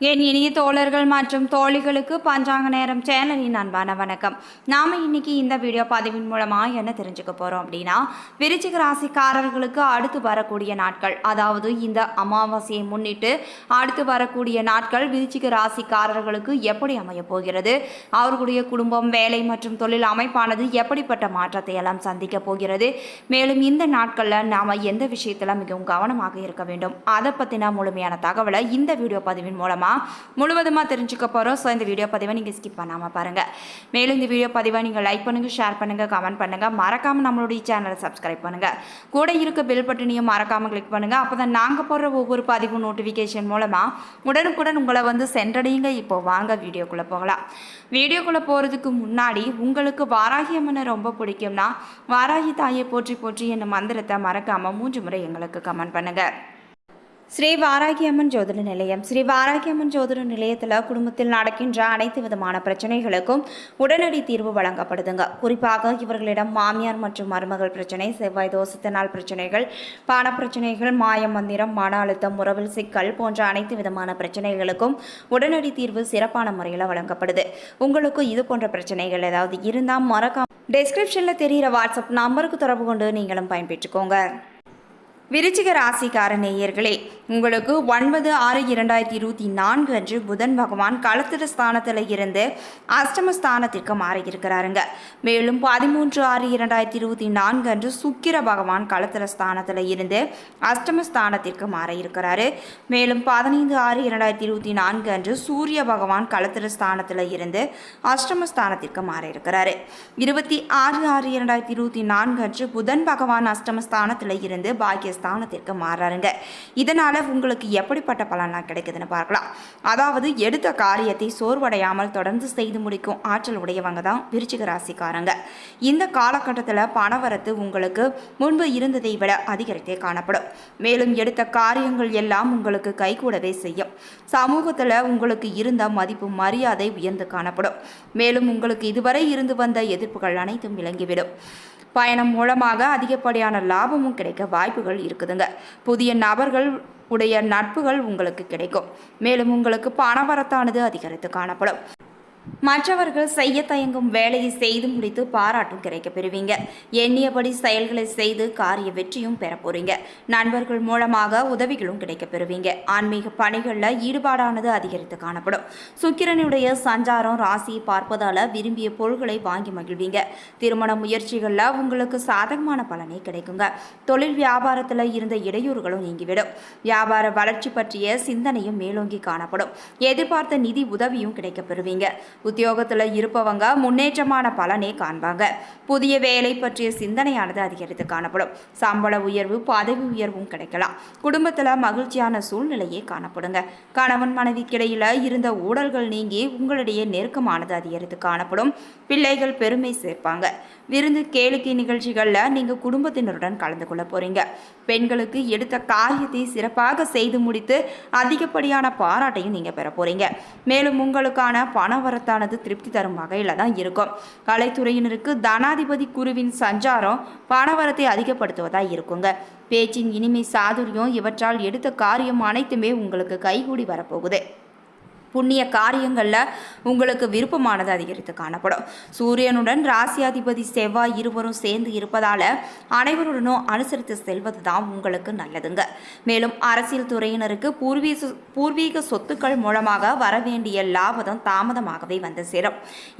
என் இனிய தோழர்கள் மற்றும் தோழிகளுக்கு பஞ்சாங்க நேரம் சேனலின் அன்பான வணக்கம். நாம் இன்னைக்கு இந்த வீடியோ பதிவின் மூலமாக என்ன தெரிஞ்சுக்க போகிறோம் அப்படின்னா விருச்சிக ராசிக்காரர்களுக்கு அடுத்து வரக்கூடிய நாட்கள் அதாவது இந்த அமாவாசையை முன்னிட்டு அடுத்து வரக்கூடிய நாட்கள் விருச்சிக ராசிக்காரர்களுக்கு எப்படி அமைய போகிறது அவர்களுடைய குடும்பம் வேலை மற்றும் தொழில் அமைப்பானது எப்படிப்பட்ட மாற்றத்தை எல்லாம் சந்திக்க போகிறது மேலும் இந்த நாட்களில் நாம் எந்த விஷயத்தில் மிகவும் கவனமாக இருக்க வேண்டும் அதை பற்றின முழுமையான தகவலை இந்த வீடியோ பதிவின் மூலமாக முழுவதுமாக தெரிஞ்சுக்க போகிறோம் ஸோ இந்த வீடியோ பதிவை நீங்கள் ஸ்கிப் பண்ணாமல் பாருங்கள் மேலும் இந்த வீடியோ பதிவை நீங்கள் லைக் பண்ணுங்கள் ஷேர் பண்ணுங்கள் கமெண்ட் பண்ணுங்கள் மறக்காமல் நம்மளுடைய சேனலை சப்ஸ்கிரைப் பண்ணுங்கள் கூட இருக்க பெல் பட்டனையும் மறக்காமல் கிளிக் பண்ணுங்கள் அப்போ தான் நாங்கள் போடுற ஒவ்வொரு பதிவு நோட்டிஃபிகேஷன் மூலமாக உடனுக்குடன் உங்களை வந்து சென்றடையுங்க. இப்போ வாங்க வீடியோக்குள்ளே போகலாம். வீடியோக்குள்ளே போகிறதுக்கு முன்னாடி உங்களுக்கு வாராகி அம்மனை ரொம்ப பிடிக்கும்னா வாராகி தாயை போற்றி போற்றி என்ன மந்திரத்தை மறக்காமல் மூன்று முறை எங்களுக்கு கமெண்ட் பண்ணுங்கள் ஸ்ரீ வாராகியம்மன் ஜோதிட நிலையம். ஸ்ரீ வாராகியம்மன் ஜோதிட நிலையத்தில் குடும்பத்தில் நடக்கின்ற அனைத்து விதமான பிரச்சனைகளுக்கும் உடனடி தீர்வு வழங்கப்படுதுங்க. குறிப்பாக இவர்களிடம் மாமியார் மற்றும் மருமகள் பிரச்சனை செவ்வாய் தோசத்தினால் பிரச்சனைகள் பண பிரச்சனைகள் மாய மந்திரம் மன அழுத்தம் உறவில் சிக்கல் போன்ற அனைத்து விதமான பிரச்சனைகளுக்கும் உடனடி தீர்வு சிறப்பான முறையில் வழங்கப்படுது. உங்களுக்கு இது போன்ற பிரச்சனைகள் ஏதாவது இருந்தால் மறக்காம டெஸ்கிரிப்ஷனில் தெரிகிற வாட்ஸ்அப் நம்பருக்கு தொடர்பு கொண்டு நீங்களும் பயன்பெற்றுக்கோங்க. விருச்சிக ராசிக்கார நேயர்களே உங்களுக்கு ஒன்பது ஆறு இரண்டாயிரத்தி இருபத்தி நான்கு அன்று புதன் பகவான் களத்திர ஸ்தானத்தில் இருந்து அஷ்டம ஸ்தானத்திற்கு மாறியிருக்கிறாருங்க. மேலும் பதிமூன்று ஆறு இரண்டாயிரத்தி இருபத்தி நான்கு அன்று சுக்கிர பகவான் களத்திர ஸ்தானத்தில் இருந்து அஷ்டம ஸ்தானத்திற்கு மாறியிருக்கிறாரு. மேலும் பதினைந்து ஆறு இரண்டாயிரத்தி இருபத்தி நான்கு அன்று சூரிய பகவான் களத்திர ஸ்தானத்தில் இருந்து அஷ்டம ஸ்தானத்திற்கு மாறியிருக்கிறாரு. இருபத்தி ஆறு ஆறு இரண்டாயிரத்தி இருபத்தி நான்கு அன்று புதன் பகவான் அஷ்டம ஸ்தானத்தில் இருந்து பாக்கிய ஸ்தானத்திற்கு இதனால் இதனால் உங்களுக்கு எப்படிப்பட்ட பலன்லாம் கிடைக்குதுன்னு பார்க்கலாம். அதாவது எடுத்த காரியத்தை சோர்வடையாமல் தொடர்ந்து செய்து முடிக்கும் ஆற்றல் உடையவங்க தான் விருச்சிக ராசிக்காரங்க. இந்த காலகட்டத்தில் பணவரத்து உங்களுக்கு முன்பு இருந்ததை விட அதிகரித்தே காணப்படும். மேலும் எடுத்த காரியங்கள் எல்லாம் உங்களுக்கு கைகூடவே செய்யும். சமூகத்தில் உங்களுக்கு இருந்த மதிப்பு மரியாதை உயர்ந்து காணப்படும். மேலும் உங்களுக்கு இதுவரை இருந்து வந்த எதிர்ப்புகள் அனைத்தும் விளங்கிவிடும். பயணம் மூலமாக அதிகப்படியான லாபமும் கிடைக்க வாய்ப்புகள் இருக்குதுங்க. புதிய நபர்கள் உடைய நட்புகள் உங்களுக்கு கிடைக்கும். மேலும் உங்களுக்கு பணவரத்தானது அதிகரித்து காணப்படும். மற்றவர்கள் செய்ய தயங்கும் வேலையை செய்து முடித்து பாராட்டும் கிடைக்க பெறுவீங்க. எண்ணியபடி செயல்களை செய்து காரிய வெற்றியும் பெற போறீங்க. நண்பர்கள் மூலமாக உதவிகளும் கிடைக்க பெறுவீங்க. ஆன்மீக பணிகளில் ஈடுபாடானது அதிகரித்து காணப்படும். சுக்கிரனுடைய சஞ்சாரம் ராசியை பார்ப்பதால விரும்பிய பொருள்களை வாங்கி மகிழ்வீங்க. திருமண முயற்சிகளில் உங்களுக்கு சாதகமான பலனே கிடைக்குங்க. தொழில் வியாபாரத்தில் இருந்த இடையூறுகளும் நீங்கிவிடும். வியாபார வளர்ச்சி பற்றிய சிந்தனையும் மேலோங்கி காணப்படும். எதிர்பார்த்த நிதி உதவியும் கிடைக்க பெறுவீங்க. உத்தியோகத்தில் இருப்பவங்க முன்னேற்றமான பலனே காண்பாங்க. புதிய வேலை பற்றிய சிந்தனையானது அதிகரித்து காணப்படும். சம்பள உயர்வு பதவி உயர்வும் கிடைக்கலாம். குடும்பத்தில் மகிழ்ச்சியான சூழ்நிலையே காணப்படுங்க. கணவன் மனைவிக்கிடையில் இருந்த ஊழல்கள் நீங்கி உங்களிடையே நெருக்கமானது அதிகரித்து காணப்படும். பிள்ளைகள் பெருமை சேர்ப்பாங்க. விருந்து கேளிக்கை நிகழ்ச்சிகளில் நீங்கள் குடும்பத்தினருடன் கலந்து கொள்ள போகிறீங்க பெண்களுக்கு எடுத்த காரியத்தை சிறப்பாக செய்து முடித்து அதிகப்படியான பாராட்டையும் நீங்கள் பெற போகிறீங்க மேலும் உங்களுக்கான பண வரத்தானது திருப்தி தரும் வகையில் தான் இருக்கும். கலைத்துறையினருக்கு தனாதிபதி குருவின் சஞ்சாரம் பணவரத்தை அதிகப்படுத்துவதாக இருக்குங்க. பேச்சின் இனிமை சாதுரியம் இவற்றால் எடுத்த காரியம் அனைத்துமே உங்களுக்கு கைகூடி வரப்போகுது. புண்ணிய காரியங்களில் உங்களுக்கு விருப்பமானது அதிகரித்து காணப்படும். சூரியனுடன் ராசியாதிபதி செவ்வாய் இருவரும் சேர்ந்து இருப்பதால் அனைவருடனும் அனுசரித்து செல்வது தான் உங்களுக்கு நல்லதுங்க. மேலும் அரசியல் துறையினருக்கு பூர்வீக பூர்வீக சொத்துக்கள் மூலமாக வரவேண்டிய லாபம் தாமதமாகவே வந்து சேரும்.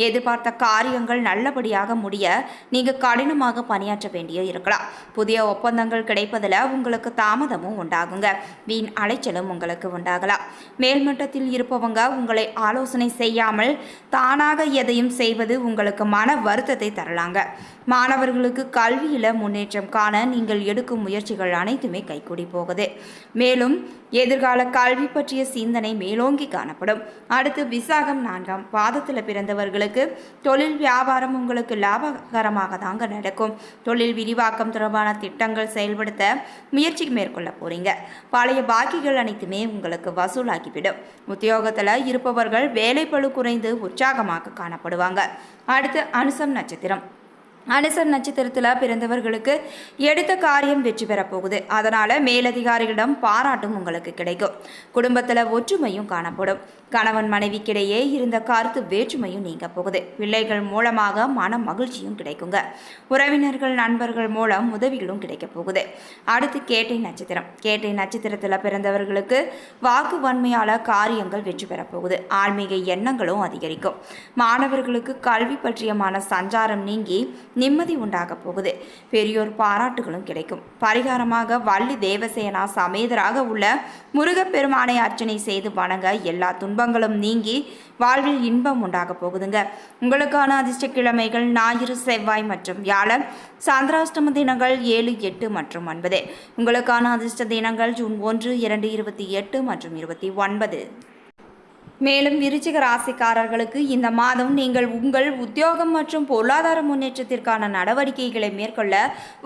எதிர்பார்த்த காரியங்கள் நல்லபடியாக முடிய நீங்கள் கடினமாக பணியாற்ற வேண்டிய இருக்கலாம். புதிய ஒப்பந்தங்கள் கிடைப்பதில் உங்களுக்கு தாமதமும் உண்டாகுங்க. வீண் அலைச்சலும் உங்களுக்கு உண்டாகலாம். மேல்மட்டத்தில் இருப்பவங்க உங்களை ஆலோசனை செய்யாமல் தானாக எதையும் செய்வது உங்களுக்கு மன வருத்தத்தை தரலாங்க. மாணவர்களுக்கு கல்வியில் முன்னேற்றம் காண நீங்கள் எடுக்கும் முயற்சிகள் அனைத்துமே கைகூடி போகுது. மேலும் எதிர்கால கல்வி பற்றிய சிந்தனை மேலோங்கி காணப்படும். அடுத்து விசாகம் நான்காம் பாதத்தில் பிறந்தவர்களுக்கு தொழில் வியாபாரம் உங்களுக்கு லாபகரமாக தாங்க நடக்கும். தொழில் விரிவாக்கம் தொடர்பான திட்டங்கள் செயல்படுத்த முயற்சி மேற்கொள்ள போறீங்க. பழைய பாக்கிகள் அனைத்துமே உங்களுக்கு வசூலாகிவிடும். உத்தியோகத்தில் இருப்பவர்கள் வேலைப்பழு குறைந்து உற்சாகமாக காணப்படுவாங்க. அடுத்து அனுசம் நட்சத்திரம். அனுசர் நட்சத்திரத்தில் பிறந்தவர்களுக்கு எடுத்த காரியம் வெற்றி பெறப்போகுது அதனால் மேலதிகாரிகளிடம் பாராட்டும் உங்களுக்கு கிடைக்கும். குடும்பத்தில் ஒற்றுமையும் காணப்படும். கணவன் மனைவிக்கிடையே இருந்த கருத்து வேற்றுமையும் நீங்க போகுது. பிள்ளைகள் மூலமாக மன மகிழ்ச்சியும் கிடைக்குங்க. உறவினர்கள் நண்பர்கள் மூலம் உதவிகளும் கிடைக்க போகுது. அடுத்து கேட்டை நட்சத்திரம். கேட்டை நட்சத்திரத்தில் பிறந்தவர்களுக்கு வாக்கு வன்மையால் காரியங்கள் வெற்றி பெறப்போகுது ஆன்மீக எண்ணங்களும் அதிகரிக்கும். மாணவர்களுக்கு கல்வி பற்றியமான சஞ்சாரம் நீங்கி நிம்மதி உண்டாக போகுது. பெரியோர் பாராட்டுகளும் கிடைக்கும். பரிகாரமாக வள்ளி தேவசேனா சமேதராக உள்ள முருகப்பெருமானை அர்ச்சனை செய்து வணங்க எல்லா துன்பங்களும் நீங்கி வாழ்வில் இன்பம் உண்டாக போகுதுங்க. உங்களுக்கான அதிர்ஷ்ட கிழமைகள் ஞாயிறு செவ்வாய் மற்றும் வியாழன் சந்திராஷ்டம தினங்கள் ஏழு எட்டு மற்றும் ஒன்பது. உங்களுக்கான அதிர்ஷ்ட தினங்கள் ஜூன் ஒன்று இரண்டு இருபத்தி எட்டு மற்றும் இருபத்தி ஒன்பது. மேலும் விருச்சிக ராசிக்காரர்களுக்கு இந்த மாதம் நீங்கள் உங்கள் உத்தியோகம் மற்றும் பொருளாதார முன்னேற்றத்திற்கான நடவடிக்கைகளை மேற்கொள்ள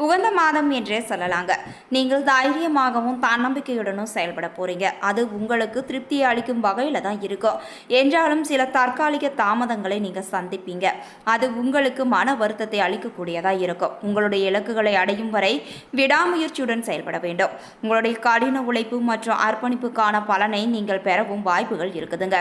உகந்த மாதம் என்றே சொல்லலாங்க. நீங்கள் தைரியமாகவும் தன்னம்பிக்கையுடனும் செயல்பட போறீங்க. அது உங்களுக்கு திருப்தியை அளிக்கும் வகையில் தான் இருக்கும். என்றாலும் சில தற்காலிக தாமதங்களை நீங்கள் சந்திப்பீங்க. அது உங்களுக்கு மன வருத்தத்தை அளிக்கக்கூடியதாக இருக்கும். உங்களுடைய இலக்குகளை அடையும் வரை விடாமுயற்சியுடன் செயல்பட வேண்டும். உங்களுடைய கடின உழைப்பு மற்றும் அர்ப்பணிப்புக்கான பலனை நீங்கள் பெறவும் வாய்ப்புகள் இருக்குதுங்க.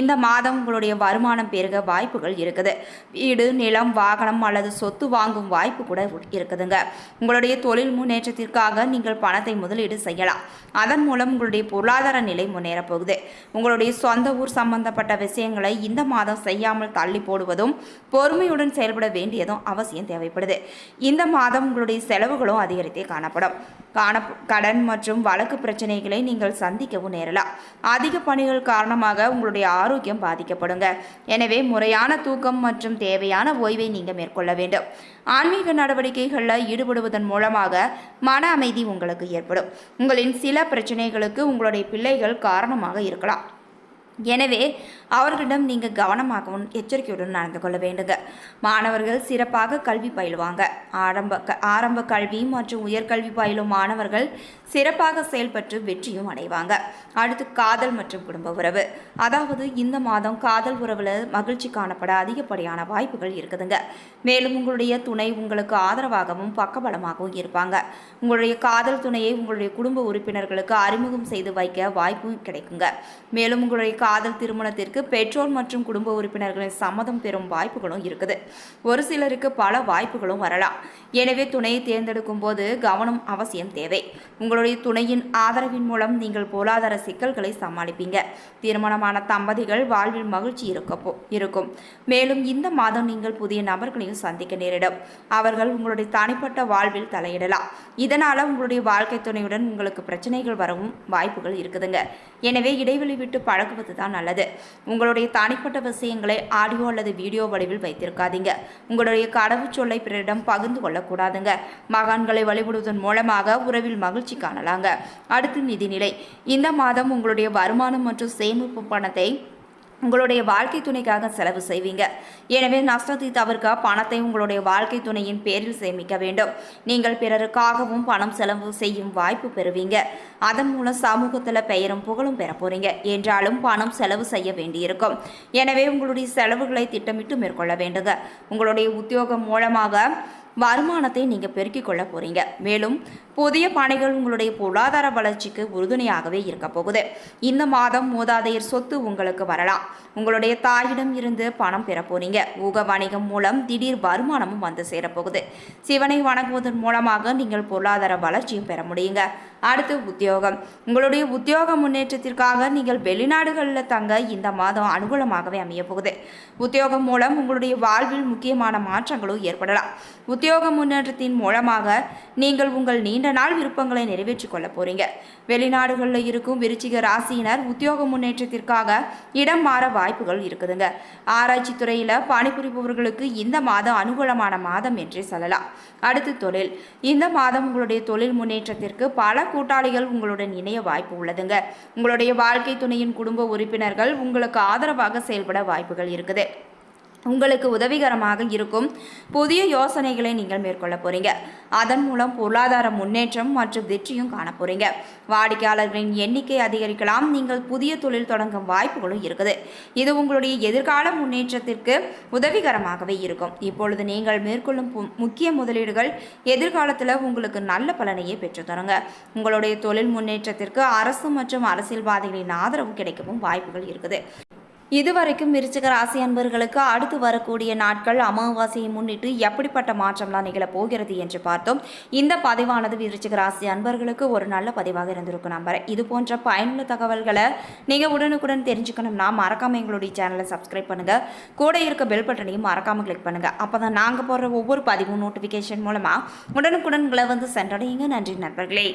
இந்த மாதம் உங்களுடைய வருமானம் பெருக வாய்ப்புகள் இருக்குது. வீடு நிலம் வாகனம் அல்லது சொத்து வாங்கும் வாய்ப்பு கூட இருக்குதுங்க. உங்களுடைய தொழில் முன்னேற்றத்திற்காக நீங்கள் பணத்தை முதலீடு செய்யலாம். அதன் மூலம் உங்களுடைய பொருளாதார நிலை முன்னேறப் போகுது. உங்களுடைய சொந்த ஊர் சம்பந்தப்பட்ட விஷயங்களை இந்த மாதம் செய்யாமல் தள்ளி போடுவதும் பொறுமையுடன் செயல்பட வேண்டியதும் அவசியம் தேவைப்படுது. இந்த மாதம் உங்களுடைய செலவுகளும் அதிகரித்தே காணப்படும். காண கடன் மற்றும் வழக்கு பிரச்சனைகளை நீங்கள் சந்திக்கவும் நேரலாம். அதிக பணிகள் காரணமாக உங்களுடைய ஆரோக்கியம் பாதிக்கப்படுங்க. எனவே முறையான தூக்கம் மற்றும் தேவையான ஓய்வை நீங்கள் மேற்கொள்ள வேண்டும். ஆன்மீக நடவடிக்கைகளில் ஈடுபடுவதன் மூலமாக மன அமைதி உங்களுக்கு ஏற்படும். உங்களின் சில பிரச்சனைகளுக்கு உங்களுடைய பிள்ளைகள் காரணமாக இருக்கலாம். எனவே அவர்களிடம் நீங்கள் கவனமாகவும் எச்சரிக்கையுடன் நடந்து கொள்ள வேண்டுங்க. மாணவர்கள் சிறப்பாக கல்வி பயிலுவாங்க. ஆரம்ப க ஆரம்ப கல்வி மற்றும் உயர்கல்வி பயிலும் மாணவர்கள் சிறப்பாக செயல்பட்டு வெற்றியும் அடைவாங்க. அடுத்து காதல் மற்றும் குடும்ப உறவு. அதாவது இந்த மாதம் காதல் உறவில் மகிழ்ச்சி காணப்பட அதிகப்படியான வாய்ப்புகள் இருக்குதுங்க. மேலும் உங்களுடைய துணை உங்களுக்கு ஆதரவாகவும் பக்கபலமாகவும் இருப்பாங்க. உங்களுடைய காதல் துணையை உங்களுடைய குடும்ப உறுப்பினர்களுக்கு அறிமுகம் செய்து வைக்க வாய்ப்பும் கிடைக்குங்க. மேலும் உங்களுடைய காதல் திருமணத்திற்கு பெற்றோர் மற்றும் குடும்ப உறுப்பினர்களின் சம்மதம் பெறும் வாய்ப்புகளும் இருக்குது. ஒரு சிலருக்கு பல வாய்ப்புகளும் வரலாம். எனவே துணையை தேர்ந்தெடுக்கும் போது கவனம் அவசியம் தேவை. உங்களுடைய துணையின் ஆதரவின் மூலம் நீங்கள் பொருளாதார சிக்கல்களை சமாளிப்பீங்க. திருமணமான தம்பதிகள் வாழ்வில் மகிழ்ச்சி இருக்கப்போ இருக்கும். மேலும் இந்த மாதம் நீங்கள் புதிய நபர்களையும் சந்திக்க நேரிடும். அவர்கள் உங்களுடைய தனிப்பட்ட வாழ்வில் தலையிடலாம். இதனால் உங்களுடைய வாழ்க்கை துணையுடன் உங்களுக்கு பிரச்சனைகள் வரவும் வாய்ப்புகள் இருக்குதுங்க. எனவே இடைவெளி விட்டு பழகுவது தான் நல்லது. உங்களுடைய தனிப்பட்ட விஷயங்களை ஆடியோ அல்லது வீடியோ வடிவில் வைத்திருக்காதீங்க. உங்களுடைய கடவுச்சொல்லை பிறரிடம் பகிர்ந்து கொள்ளக்கூடாதுங்க. மகான்களை வழிபடுவதன் மூலமாக உறவில் மகிழ்ச்சி காணலாங்க. அடுத்து நிதிநிலை. இந்த மாதம் உங்களுடைய வருமானம் மற்றும் சேமிப்பு பணத்தை உங்களுடைய வாழ்க்கை துணைக்காக செலவு செய்வீங்க. எனவே நஷ்டத்தை தவிர்க்க பணத்தை உங்களுடைய வாழ்க்கை துணையின் பேரில் சேமிக்க வேண்டும். நீங்கள் பிறருக்காகவும் பணம் செலவு செய்யும் வாய்ப்பு பெறுவீங்க. அதன் மூலம் சமூகத்தில் பெயரும் புகழும் பெற போறீங்க. என்றாலும் பணம் செலவு செய்ய வேண்டியிருக்கும். எனவே உங்களுடைய செலவுகளை திட்டமிட்டு மேற்கொள்ள வேண்டுங்க உங்களுடைய உத்தியோகம் மூலமாக வருமானத்தை நீங்கள் பெருக்கிக் கொள்ள போகிறீங்க மேலும் புதிய பணிகள் உங்களுடைய பொருளாதார வளர்ச்சிக்கு உறுதுணையாகவே இருக்க போகுது. இந்த மாதம் மூதாதையர் சொத்து உங்களுக்கு வரலாம். உங்களுடைய தாயிடம் இருந்து பணம் பெற போறீங்க. ஊக வணிகம் மூலம் திடீர் வருமானமும் வந்து சேரப்போகுது சிவனை வணங்குவதன் மூலமாக நீங்கள் பொருளாதார வளர்ச்சியும் பெற முடியுங்க. அடுத்து உத்தியோகம். உங்களுடைய உத்தியோக முன்னேற்றத்திற்காக நீங்கள் வெளிநாடுகளில் தங்க இந்த மாதம் அனுகூலமாகவே அமைய போகுது. உத்தியோகம் மூலம் உங்களுடைய வாழ்வில் முக்கியமான மாற்றங்களும் ஏற்படலாம். உத்தியோக முன்னேற்றத்தின் மூலமாக நீங்கள் உங்கள் நீண்ட நாள் விருப்பங்களை நிறைவேற்றிக் கொள்ள போறீங்க. வெளிநாடுகளில் இருக்கும் விருச்சிக ராசியினர் உத்தியோக முன்னேற்றத்திற்காக இடம் மாற வாய்ப்புகள் இருக்குதுங்க. ஆராய்ச்சி துறையில் பணிபுரிபவர்களுக்கு இந்த மாதம் அனுகூலமான மாதம் என்றே சொல்லலாம். அடுத்து தொழில். இந்த மாதம் உங்களுடைய தொழில் முன்னேற்றத்திற்கு பல கூட்டாளிகள் உங்களுடன் இணைய வாய்ப்பு உள்ளதுங்க. உங்களுடைய வாழ்க்கை துணையின் குடும்ப உறுப்பினர்கள் உங்களுக்கு ஆதரவாக செயல்பட வாய்ப்புகள் இருக்குது. உங்களுக்கு உதவிகரமாக இருக்கும். புதிய யோசனைகளை நீங்கள் மேற்கொள்ள போறீங்க. அதன் மூலம் பொருளாதார முன்னேற்றம் மற்றும் வெற்றியும் காண போறீங்க. வாடிக்கையாளர்களின் எண்ணிக்கை அதிகரிக்கலாம். நீங்கள் புதிய தொழில் தொடங்கும் வாய்ப்புகளும் இருக்குது. இது உங்களுடைய எதிர்கால முன்னேற்றத்திற்கு உதவிகரமாகவே இருக்கும். இப்பொழுது நீங்கள் மேற்கொள்ளும் பு- முக்கிய முதலீடுகள் எதிர்காலத்தில் உங்களுக்கு நல்ல பலனையே பெற்று தருங்க. உங்களுடைய தொழில் முன்னேற்றத்திற்கு அரசு மற்றும் அரசியல்வாதிகளின் ஆதரவு கிடைக்கவும் வாய்ப்புகள் இருக்குது. இதுவரைக்கும் விருச்சிக ராசி அன்பர்களுக்கு அடுத்து வரக்கூடிய நாட்கள் அமாவாசையை முன்னிட்டு எப்படிப்பட்ட மாற்றம்லாம் நிகழப் போகிறது என்று பார்த்தோம். இந்த பதிவானது விருச்சிக ராசி அன்பர்களுக்கு ஒரு நல்ல பதிவாக இருந்திருக்கும் நம்புறேன். இது போன்ற பயனுள்ள தகவல்களை நீங்கள் உடனுக்குடன் தெரிஞ்சுக்கணும்னா மறக்காம எங்களுடைய சேனலை சப்ஸ்கிரைப் பண்ணுங்கள் கூட இருக்க பெல் பட்டனையும் மறக்காம கிளிக் பண்ணுங்கள் அப்போ தான் நாங்கள் போடுற ஒவ்வொரு பதிவும் நோட்டிஃபிகேஷன் மூலமாக உடனுக்குடன் உங்களை வந்து சென்றடையுங்க. நன்றி நண்பர்களே.